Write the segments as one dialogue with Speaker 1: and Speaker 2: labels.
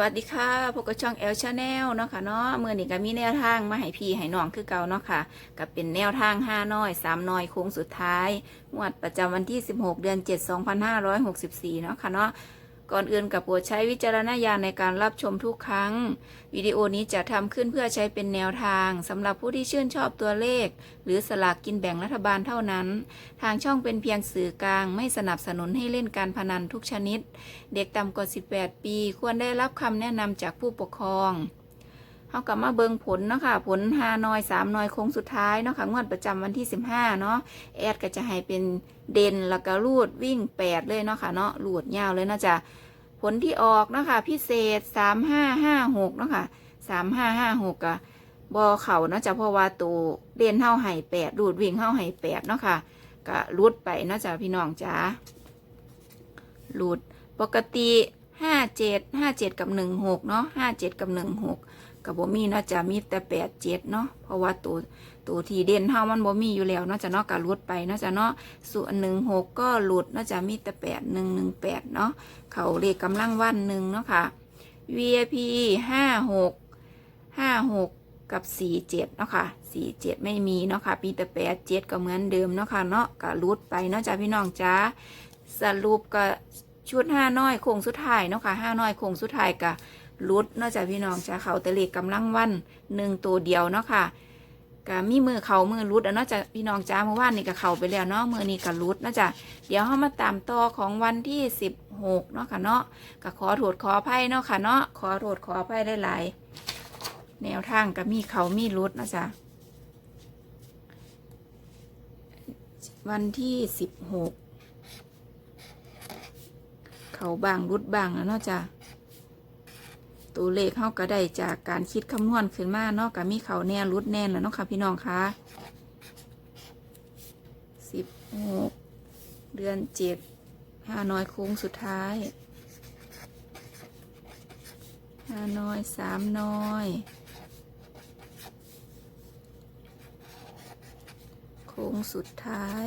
Speaker 1: วัสดีค่ะพบกับช่องแอลชาแนลเนาะค่ะเนาะเมื่อนี้ก็มีแนวทางมาให้พี่ให้น้องคือเก่าเนาะค่ะกับเป็นแนวทาง5น้อย3น้อยโค้งสุดท้ายงวดประจำวันที่ 16 เดือน 7 2564 เนาะค่ะเนาะ ก่อนอื่นกับโปรดใช้วิจารณญาณในการรับชมทุกครั้ง วิดีโอนี้จะทำขึ้นเพื่อใช้เป็นแนวทางสำหรับผู้ที่ชื่นชอบตัวเลข หรือสลากกินแบ่งรัฐบาลเท่านั้น ทางช่องเป็นเพียงสื่อกลาง ไม่สนับสนุนให้เล่นการพนันทุกชนิด เด็กต่ำกว่า 18 ปี ควรได้รับคำแนะนำจากผู้ปกครอง เขากลับมาเบิงผลเนาะค่ะ ผลหานอยสามนอยโค้งสุดท้ายเนาะค่ะ งวดประจำวันที่15เนาะ แอดก็จะให้เป็นเด่นแล้วก็รูดวิ่ง8เลยเนาะค่ะเนาะรูดยาวเลยเนาะจ้ะผลที่ออกเนาะค่ะ พิเศษ3556เนาะค่ะ3556ก็บอเข่าเนาะจ้ะเพราะว่าตัวเด่นเท่าไห้8รูดวิ่งเท่าไห้8เนาะค่ะ ก็รูดไปเนาะจ้ะพี่น้องจ้ารูดปกติ ห้าเจ็ดห้าเจ็ดกับหนึ่งหกเนาะห้าเจ็ดกับหนึ่งหกกับบ่มีเนาะจะมีแต่แปดเจ็ดเนาะเพราะว่าตัวตัวที่เด่นเฮามันบ่มีอยู่แล้วเนาะจะเนาะก็หลุดไปเนาะจะเนาะส่วนหนึ่งหกก็หลุดเนาะจะมีแต่แปดหนึ่งหนึ่งแปดเนาะเขาเลขกำลังวันหนึ่งเนาะค่ะ VIP ห้าหกห้าหกกับสี่เจ็ดเนาะค่ะสี่เจ็ดไม่มีเนาะค่ะมีแต่แปดเจ็ดก็เหมือนเดิมเนาะค่ะเนาะก็หลุดไปเนาะจ้าพี่น้องจ้าสรุปก็ ชุดห้าน้อยโค้งสุดท้ายเนาะค่ะห้าน้อยโค้งสุดท้ายกะลุดเนอกจากพี่น้องจ้ะเขาตะเลกกำลังวันหนึ่งตัวเดียวเนาะค่ะกะมีมือเขามือลุดอะเนาะจากพี่น้องจ้าเมื่อวานนี่ก็เขาไปแล้วเนาะมือนี้ก็ลุดเนาะจ้ะเดี๋ยวเรามาตามต่อของวันที่สิบหกเนาะค่ะเนาะก็ขอโทษขออภัยเนาะค่ะเนาะขอโทษขออภัยหลายๆแนวทางก็มีเขามีลุดเนาะจ้ะวันที่สิบหก เขาบางรุดบางแล้วเนาะจ้ะตัวเลขเขาก็ได้จากการคิดคำนวณขึ้นมาเนาะก็มีเขาแน่รุดแน่นแล้วเนาะค่ะพี่น้องคะสิบหกเดือนเจ็ดห้าน้อยโค้งสุดท้ายห้าน้อยสามน้อยโค้งสุดท้าย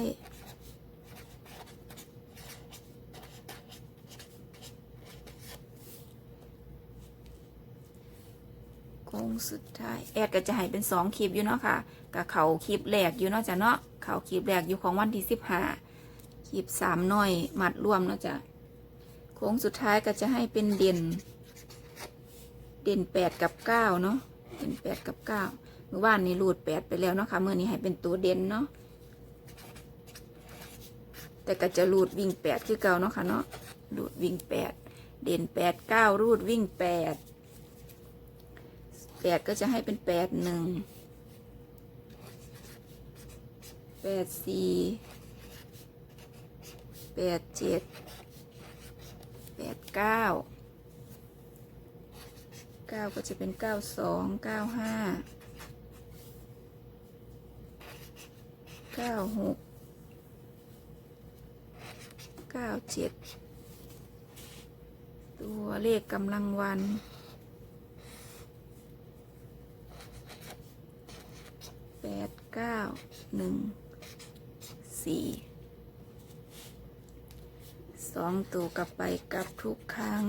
Speaker 1: งสุดท้าย แอดก็จะให้เป็นสองคลิปอยู่เนาะค่ะกับเขาคลิปแรกอยู่เนาะจ้ะเนาะเขาคลิปแรกอยู่ของวันที่สิบห้าคลิปสามน้อยมัดรวมเนาะจ้ะโค้งสุดท้ายก็จะให้เป็นเด่น เด่นแปดกับเก้าเนาะเด่นแปดกับเก้าเมื่อวานนี้รูดแปดไปแล้วเนาะค่ะเมื่อนี้ให้เป็นตัวเด่นเนาะแต่ก็จะรูดวิ่งแปดคือเก่าเนาะค่ะเนาะรูดวิ่งแปดเด่นแปดเก้ารูดวิ่งแปด แปดก็จะให้เป็นแปดหนึ่งแปดสี่แปดเจ็ดแปดเก้าเก้าก็จะเป็นเก้าสองเก้าห้าเก้าหกเก้าเจ็ดตัวเลขกำลังวัน แปดเก้าหนึ่งสี่สองตัวกลับไปกลับทุกครั้ง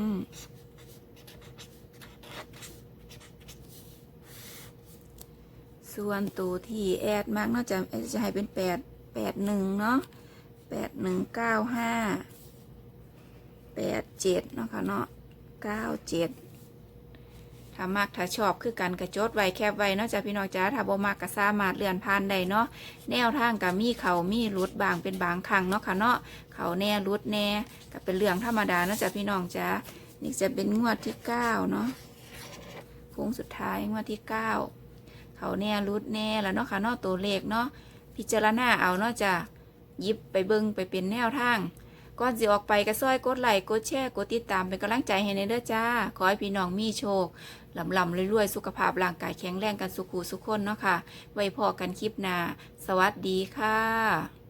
Speaker 1: ส่วนตัวที่แอดมากนอกจากจะให้เป็นแปดแปดหนึ่งเนาะแปดหนึ่งเก้าห้าแปดเจ็ดเนาะค่ะเนาะเก้าเจ็ด ถ้ามากถ้าชอบคือกันกระจดไว้แคบไว้เนาะจ้ะพี่น้องจ้าถ้าบ่มากก็สามารถเลื่อนผ่านได้เนาะแนวทางกับมีเขามีรุดบางเป็นบางครั้งเนาะค่ะเนาะเขาแน่รุดแน่ก็เป็นเรื่องธรรมดาเนาะจ้ะพี่น้องจ้านี่จะเป็นงวดที่เก้าเนาะโค้งสุดท้ายงวดที่เก้าเขาแน่รุดแน่แล้วเนาะค่ะเนาะตัวเลขเนาะพิจารณาเอาเนาะจ้ะหยิบไปเบิ่งไปเป็นแนวทาง ก่อนสิออกไปก็ซอยกดไลค์กดแชร์กดติดตามเป็นกำลังใจให้ในเด้อจ้า ขอให้พี่น้องมีโชคลำลำรวยๆ สุขภาพร่างกายแข็งแรงกันสุขูสุขคนเนาะค่ะ ไว้พอกันคลิปหน้า สวัสดีค่ะ